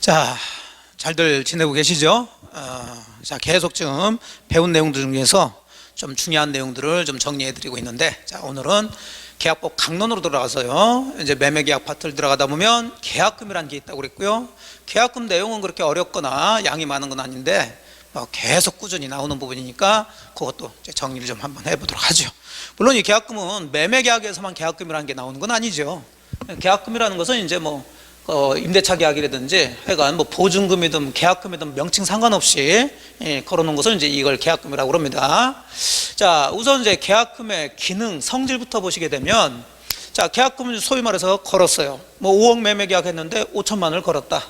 자, 잘들 지내고 계시죠? 어, 자, 계속 지금 배운 내용들 중에서 좀 중요한 내용들을 좀 정리해 드리고 있는데, 자, 오늘은 계약법 강론으로 들어가서요. 이제 매매 계약 파트를 들어가다 보면 계약금이라는 게 있다고 그랬고요. 계약금 내용은 그렇게 어렵거나 양이 많은 건 아닌데, 뭐 계속 꾸준히 나오는 부분이니까 그것도 정리를 좀 한번 해보도록 하죠. 물론 이 계약금은 매매 계약에서만 계약금이라는 게 나오는 건 아니죠. 계약금이라는 것은 이제 뭐 어, 임대차 계약이라든지 하여간 뭐 보증금이든 계약금이든 명칭 상관없이 예, 걸어놓은 것을 이제 이걸 계약금이라고 합니다. 자, 우선 이제 계약금의 기능, 성질부터 보시게 되면 자, 계약금은 소위 말해서 걸었어요. 뭐 5억 매매 계약했는데 5천만 원을 걸었다.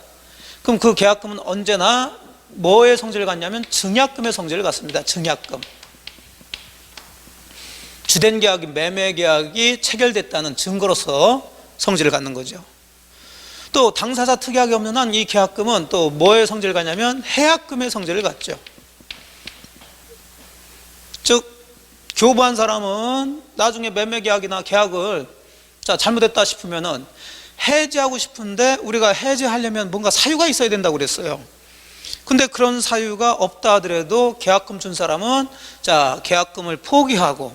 그럼 그 계약금은 언제나 뭐의 성질을 갖냐면 증약금의 성질을 갖습니다. 증약금. 주된 계약이 매매 계약이 체결됐다는 증거로서 성질을 갖는 거죠. 또 당사자 특약이 없는 한 이 계약금은 또 뭐의 성질을 갖냐면 해약금의 성질을 갖죠. 즉 교부한 사람은 나중에 매매 계약이나 계약을 자 잘못했다 싶으면은 해지하고 싶은데 우리가 해지하려면 뭔가 사유가 있어야 된다고 그랬어요. 근데 그런 사유가 없다 하더라도 계약금 준 사람은 자 계약금을 포기하고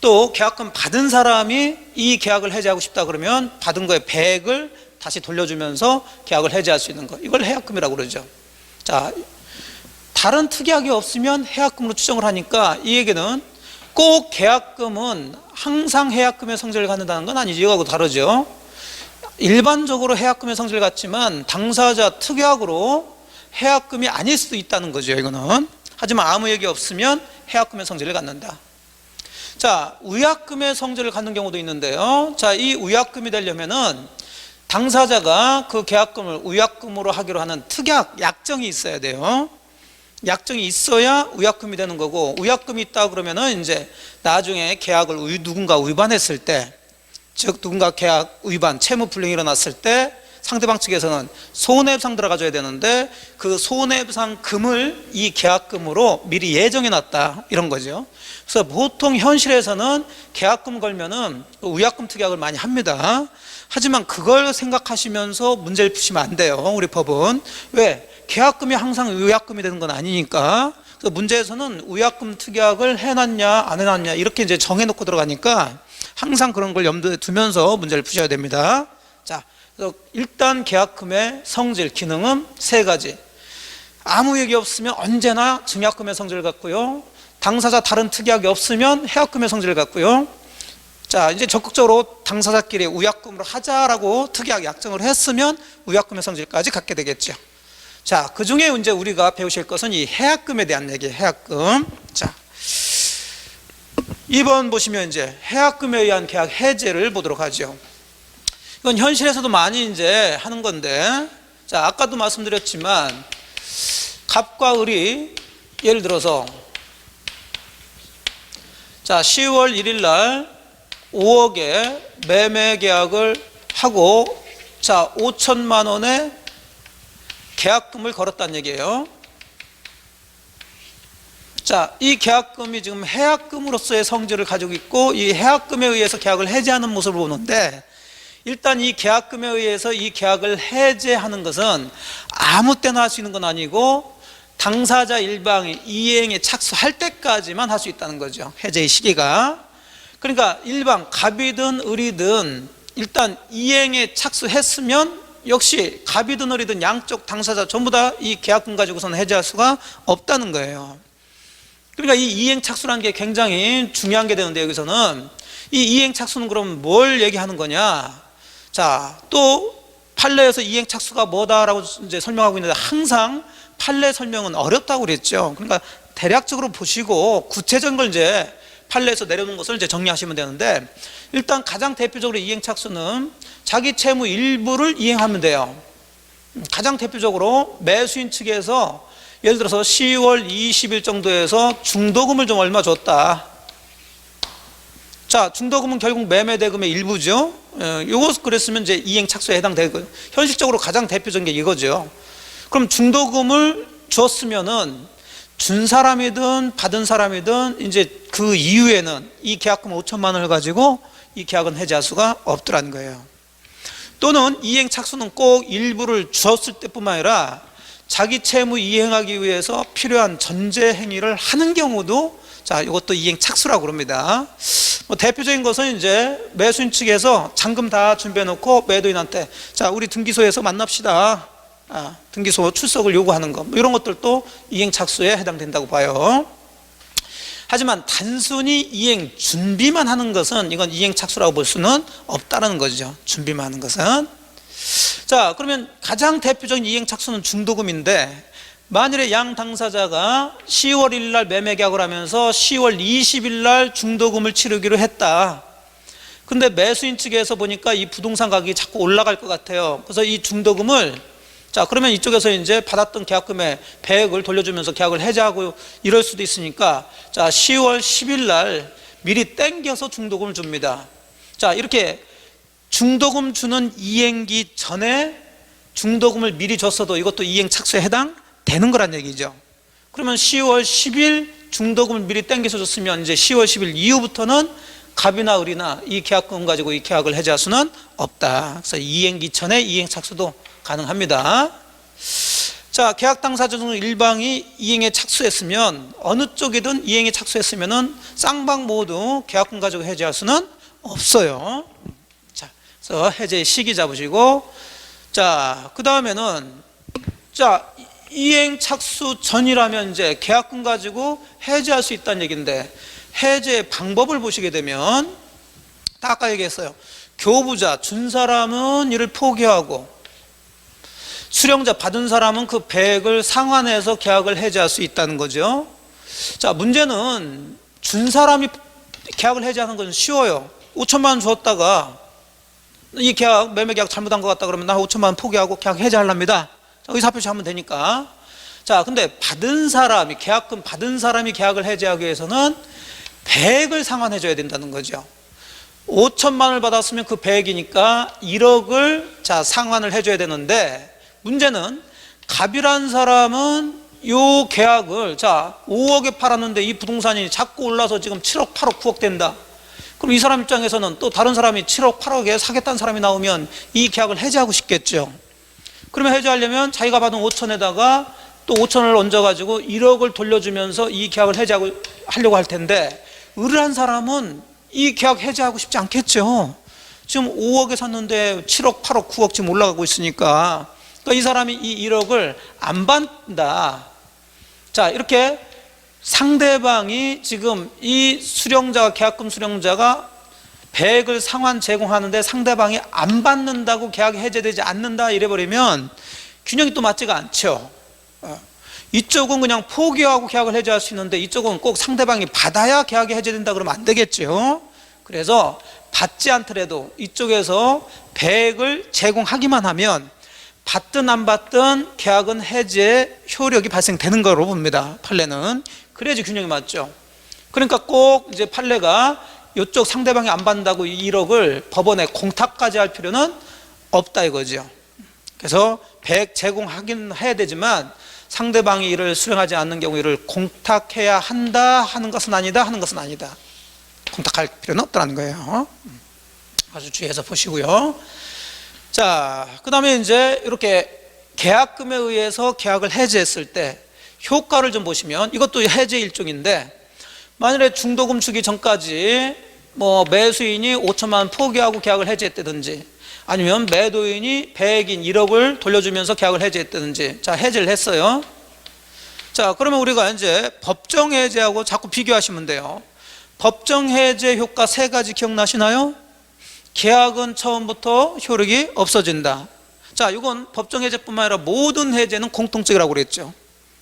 또 계약금 받은 사람이 이 계약을 해지하고 싶다 그러면 받은 거에 100을 다시 돌려주면서 계약을 해지할 수 있는 거 이걸 해약금이라고 그러죠. 자 다른 특약이 없으면 해약금으로 추정을 하니까 이 얘기는 꼭 계약금은 항상 해약금의 성질을 갖는다는 건 아니죠. 이거하고 다르죠. 일반적으로 해약금의 성질을 갖지만 당사자 특약으로 해약금이 아닐 수도 있다는 거죠. 이거는 하지만 아무 얘기 없으면 해약금의 성질을 갖는다. 자, 의약금의 성질을 갖는 경우도 있는데요. 자, 이 의약금이 되려면은 당사자가 그 계약금을 의약금으로 하기로 하는 특약, 약정이 있어야 돼요. 약정이 있어야 의약금이 되는 거고, 의약금이 있다 그러면은 이제 나중에 계약을 의- 누군가 위반했을 때, 즉 누군가 계약 위반, 채무 불이행이 일어났을 때 상대방 측에서는 손해배상 들어가줘야 되는데 그 손해배상 금을 이 계약금으로 미리 예정해 놨다 이런 거죠. 그래서 보통 현실에서는 계약금 걸면은 의약금 특약을 많이 합니다. 하지만 그걸 생각하시면서 문제를 푸시면 안 돼요. 우리 법은 왜 계약금이 항상 의약금이 되는 건 아니니까. 그래서 문제에서는 의약금 특약을 해놨냐 안 해놨냐 이렇게 이제 정해놓고 들어가니까 항상 그런 걸 염두에 두면서 문제를 푸셔야 됩니다. 자, 그래서 일단 계약금의 성질 기능은 세 가지. 아무 얘기 없으면 언제나 증약금의 성질을 갖고요. 당사자 다른 특약이 없으면 해약금의 성질을 갖고요. 자, 이제 적극적으로 당사자끼리 우약금으로 하자라고 특약 약정을 했으면 우약금의 성질까지 갖게 되겠죠. 자, 그 중에 이제 우리가 배우실 것은 이 해약금에 대한 얘기, 해약금. 자, 2번 보시면 이제 해약금에 의한 계약 해제를 보도록 하죠. 이건 현실에서도 많이 이제 하는 건데, 자, 아까도 말씀드렸지만, 갑과 을이 예를 들어서, 자, 10월 1일 날 5억에 매매 계약을 하고, 자, 5천만 원의 계약금을 걸었다는 얘기예요. 자, 이 계약금이 지금 해약금으로서의 성질을 가지고 있고 이 해약금에 의해서 계약을 해제하는 모습을 보는데 일단 이 계약금에 의해서 이 계약을 해제하는 것은 아무 때나 할 수 있는 건 아니고 당사자 일방이 이행에 착수할 때까지만 할 수 있다는 거죠. 해제의 시기가. 그러니까 일방 갑이든 을이든 일단 이행에 착수했으면 역시 갑이든 을이든 양쪽 당사자 전부 다 이 계약금 가지고서는 해제할 수가 없다는 거예요. 그러니까 이 이행 착수라는 게 굉장히 중요한 게 되는데 여기서는 이 이행 착수는 그럼 뭘 얘기하는 거냐? 자, 또 판례에서 이행 착수가 뭐다라고 이제 설명하고 있는데 항상 판례 설명은 어렵다고 그랬죠. 그러니까 대략적으로 보시고 구체적인 걸 이제 판례에서 내려놓은 것을 이제 정리하시면 되는데 일단 가장 대표적으로 이행 착수는 자기 채무 일부를 이행하면 돼요. 가장 대표적으로 매수인 측에서 예를 들어서 10월 20일 정도에서 중도금을 좀 얼마 줬다. 자, 중도금은 결국 매매 대금의 일부죠. 요것 그랬으면 이제 이행 착수에 해당되고 현실적으로 가장 대표적인 게 이거죠. 그럼 중도금을 줬으면은 준 사람이든 받은 사람이든 이제 그 이후에는 이 계약금 5천만 원을 가지고 이 계약은 해지할 수가 없더라는 거예요. 또는 이행 착수는 꼭 일부를 주었을 때뿐만 아니라 자기 채무 이행하기 위해서 필요한 전제 행위를 하는 경우도 자 이것도 이행 착수라고 그럽니다. 뭐 대표적인 것은 이제 매수인 측에서 잔금 다 준비해 놓고 매도인한테 자 우리 등기소에서 만납시다. 아, 등기소 출석을 요구하는 것 뭐 이런 것들도 이행 착수에 해당된다고 봐요. 하지만 단순히 이행 준비만 하는 것은 이건 이행 착수라고 볼 수는 없다는 거죠. 준비만 하는 것은. 자, 그러면 가장 대표적인 이행 착수는 중도금인데 만일에 양 당사자가 10월 1일 날 매매 계약을 하면서 10월 20일 날 중도금을 치르기로 했다. 근데 매수인 측에서 보니까 이 부동산 가격이 자꾸 올라갈 것 같아요. 그래서 이 중도금을 자, 그러면 이쪽에서 이제 받았던 계약금의 배액을 돌려주면서 계약을 해지하고 이럴 수도 있으니까 자, 10월 10일 날 미리 땡겨서 중도금을 줍니다. 자, 이렇게 중도금 주는 이행기 전에 중도금을 미리 줬어도 이것도 이행 착수에 해당 되는 거란 얘기죠. 그러면 10월 10일 중도금을 미리 땡겨서 줬으면 이제 10월 10일 이후부터는 갑이나 을이나 이 계약금 가지고 이 계약을 해지할 수는 없다. 그래서 이행기 전에 이행 착수도 가능합니다. 자, 계약 당사자 중 일방이 이행에 착수했으면 어느 쪽이든 이행에 착수했으면은 쌍방 모두 계약금 가지고 해지할 수는 없어요. 자, 그래서 해제 시기 잡으시고 자, 그 다음에는 자, 이행 착수 전이라면 이제 계약금 가지고 해지할 수 있다는 얘기인데 해제 방법을 보시게 되면 다 아까 얘기했어요. 교부자 준 사람은 이를 포기하고 수령자 받은 사람은 그 배액을 상환해서 계약을 해지할 수 있다는 거죠. 자, 문제는 준 사람이 계약을 해지하는 건 쉬워요. 5천만 원 줬다가 이 계약 매매 계약 잘못한 것 같다 그러면 나 5천만 원 포기하고 계약 해지하랍니다. 의사표시 하면 되니까. 자, 근데 받은 사람이 계약금 받은 사람이 계약을 해지하기 위해서는 배액을 상환해 줘야 된다는 거죠. 5천만 원을 받았으면 그 배액이니까 1억을 자 상환을 해줘야 되는데 문제는 갑이란 사람은 요 계약을 자 5억에 팔았는데 이 부동산이 자꾸 올라서 지금 7억, 8억, 9억 된다. 그럼 이 사람 입장에서는 또 다른 사람이 7억, 8억에 사겠다는 사람이 나오면 이 계약을 해지하고 싶겠죠. 그러면 해지하려면 자기가 받은 5천에다가 또 5천을 얹어가지고 1억을 돌려주면서 이 계약을 해지하고 하려고 할 텐데 을한 사람은 이 계약 해지하고 싶지 않겠죠. 지금 5억에 샀는데 7억, 8억, 9억 지금 올라가고 있으니까 그러니까 이 사람이 이 1억을 안 받는다. 자, 이렇게 상대방이 지금 이 수령자가 계약금 수령자가 배액을 상환 제공하는데 상대방이 안 받는다고 계약이 해제되지 않는다 이래 버리면 균형이 또 맞지가 않죠. 어. 이쪽은 그냥 포기하고 계약을 해제할 수 있는데 이쪽은 꼭 상대방이 받아야 계약이 해제된다 그러면 안 되겠죠. 그래서 받지 않더라도 이쪽에서 배액을 제공하기만 하면 받든 안 받든 계약은 해제 효력이 발생되는 거로 봅니다. 판례는 그래야지 균형이 맞죠. 그러니까 꼭 이제 판례가 이쪽 상대방이 안 받는다고 1억을 법원에 공탁까지 할 필요는 없다 이거죠. 그래서 배액 제공하긴 해야 되지만 상대방이 이를 수령하지 않는 경우 이를 공탁해야 한다 하는 것은 아니다 하는 것은 아니다. 공탁할 필요는 없다는 거예요. 아주 주의해서 보시고요. 자, 그 다음에 이제 이렇게 계약금에 의해서 계약을 해지했을 때 효과를 좀 보시면 이것도 해제 일종인데 만일에 중도금 주기 전까지 뭐 매수인이 5천만 원 포기하고 계약을 해지했다든지 아니면 매도인이 배액인 1억을 돌려주면서 계약을 해지했다든지 자 해지를 했어요 자 그러면 우리가 이제 법정 해제하고 자꾸 비교하시면 돼요 법정 해제 효과 세 가지 기억나시나요? 계약은 처음부터 효력이 없어진다 자 이건 법정 해제뿐만 아니라 모든 해제는 공통적이라고 그랬죠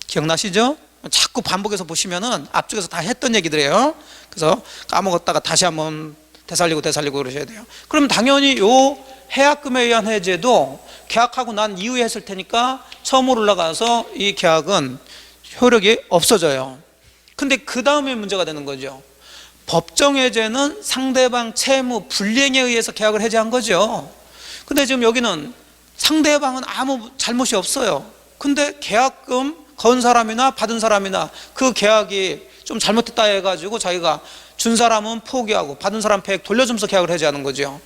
기억나시죠? 자꾸 반복해서 보시면은 앞쪽에서 다 했던 얘기들이에요 그래서 까먹었다가 다시 한번 되살리고 되살리고 그러셔야 돼요 그럼 당연히 요 해약금에 의한 해제도 계약하고 난 이후에 했을 테니까 처음으로 올라가서 이 계약은 효력이 없어져요. 근데 그 다음에 문제가 되는 거죠. 법정 해제는 상대방 채무 불이행에 의해서 계약을 해제한 거죠. 근데 지금 여기는 상대방은 아무 잘못이 없어요. 근데 계약금 건 사람이나 받은 사람이나 그 계약이 좀 잘못됐다 해가지고 자기가 준 사람은 포기하고 받은 사람 폐액 돌려주면서 계약을 해지하는 거죠.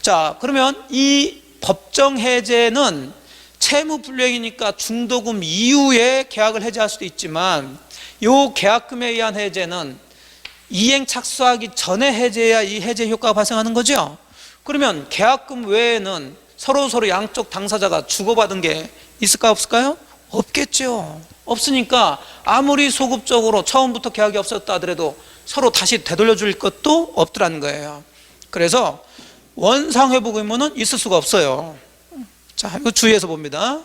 자, 그러면 이 법정 해제는 채무 불이행이니까 중도금 이후에 계약을 해제할 수도 있지만 요 계약금에 의한 해제는 이행 착수하기 전에 해제해야 이 해제 효과가 발생하는 거죠. 그러면 계약금 외에는 서로 서로 양쪽 당사자가 주고받은 게 있을까 없을까요? 없겠죠. 없으니까 아무리 소급적으로 처음부터 계약이 없었다 하더라도 서로 다시 되돌려 줄 것도 없더라는 거예요. 그래서 원상회복 의무는 있을 수가 없어요. 자, 이거 주의해서 봅니다.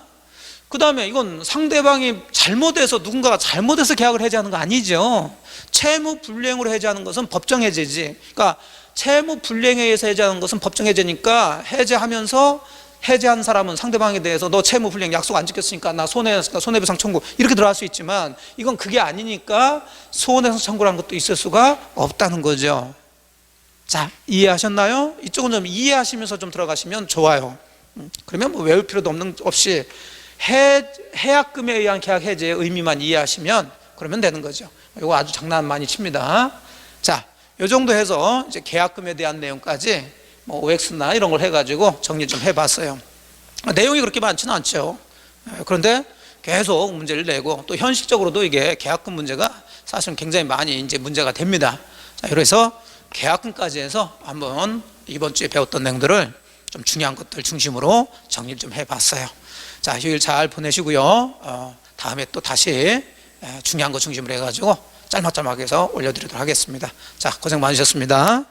그 다음에 이건 상대방이 잘못해서 누군가가 잘못해서 계약을 해지하는 거 아니죠. 채무 불이행으로 해지하는 것은 법정 해제지. 그러니까 채무 불이행에 의해서 해제하는 것은 법정 해제니까 해제하면서 해제한 사람은 상대방에 대해서 너 채무 불이행 약속 안 지켰으니까 나 손해였으니까 손해배상 청구 이렇게 들어갈 수 있지만 이건 그게 아니니까 손해배상 청구라는 것도 있을 수가 없다는 거죠. 자, 이해하셨나요? 이쪽은 좀 이해하시면서 좀 들어가시면 좋아요. 음, 그러면 뭐 외울 필요도 없는 없이 해, 해약금에 의한 계약 해제의 의미만 이해하시면 그러면 되는 거죠. 이거 아주 장난 많이 칩니다. 자, 요 정도 해서 이제 계약금에 대한 내용까지 뭐 OX나 이런 걸 해가지고 정리 좀 해봤어요. 내용이 그렇게 많지는 않죠. 예, 그런데 계속 문제를 내고 또 현실적으로도 이게 계약금 문제가 사실은 굉장히 많이 이제 문제가 됩니다. 자, 그래서 계약금까지 해서 한번 이번 주에 배웠던 내용들을 좀 중요한 것들 중심으로 정리를 좀 해봤어요. 자, 휴일 잘 보내시고요. 어, 다음에 또 다시 에, 중요한 거 중심으로 해가지고 짤막짤막해서 올려드리도록 하겠습니다. 자, 고생 많으셨습니다.